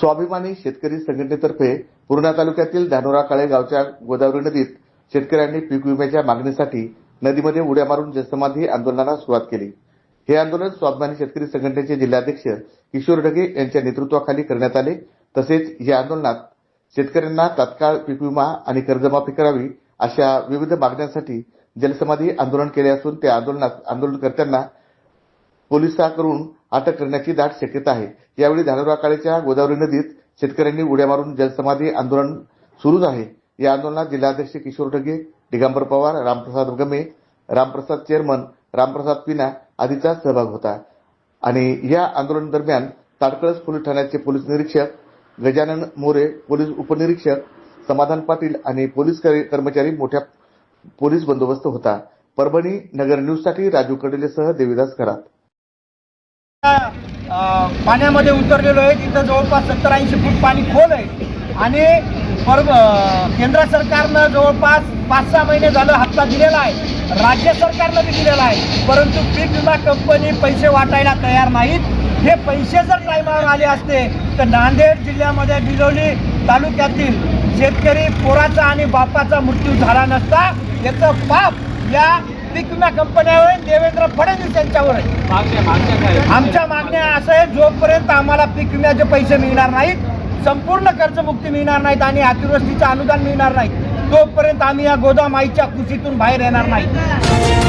स्वाभिमानी शेतकरी संघटनेतर्फे पूर्णा तालुक्यातील धानोरा काळे गावच्या गोदावरी नदीत शेतकऱ्यांनी पीक विम्याच्या मागणीसाठी नदीमध्ये उड्या मारून जलसमाधी आंदोलनाला सुरुवात केली. हे आंदोलन स्वाभिमानी शेतकरी संघटनेचे जिल्हाध्यक्ष किशोर ढगे यांच्या नेतृत्वाखाली करण्यात आले. तसेच या आंदोलनात शेतकऱ्यांना तात्काळ पीक विमा आणि कर्जमाफी करावी अशा विविध मागण्यांसाठी जलसमाधी आंदोलन केले असून त्या आंदोलनात आंदोलनकर्त्यांना पोलिसांकडून अटक करण्याची दाट शक्यता आहे. यावेळी धानोरा काळेच्या गोदावरी नदीत शेतकऱ्यांनी उड्या मारून जलसमाधी आंदोलन सुरूच आहे. या आंदोलनात जिल्हाध्यक्ष किशोर ढगे दिगंबर पवार रामप्रसाद गमे रामप्रसाद चेअरमन रामप्रसाद पिना आदीचा सहभाग होता. आणि या आंदोलन दरम्यान ताडकळस पोलीस ठाण्याचे पोलीस निरीक्षक गजानन मोरे पोलीस उपनिरीक्षक समाधान पाटील आणि पोलीस कर्मचारी मोठ्या पोलीस बंदोबस्त होता. परभणी नगर न्यूजसाठी राजू कडेलेसह देविदास करात पाण्यामध्ये उतरलेलो आहे. तिथं जवळपास सत्तर ऐंशी फूट पाणी खोल आहे. आणि पर केंद्र सरकारनं जवळपास पाच सहा महिने झालं हप्ता दिलेला आहे. राज्य सरकारनं बी दिलेला आहे. परंतु पीक विमा कंपनी पैसे वाटायला तयार नाहीत. हे पैसे जर टायमावर आले असते तर नांदेड जिल्ह्यामध्ये बिलोली तालुक्यातील शेतकरी पोराचा आणि बापाचा मृत्यू झाला नसता. याचं पाप या पीक विमा कंपन्यावर देवेंद्र फडणवीस यांच्यावर आहे. आमच्या मागण्या असं आहे जोपर्यंत आम्हाला पीक विम्याचे पैसे मिळणार नाहीत संपूर्ण कर्जमुक्ती मिळणार नाहीत आणि अतिवृष्टीचं अनुदान मिळणार नाही तोपर्यंत आम्ही या गोदामाईच्या कुशीतून बाहेर येणार नाही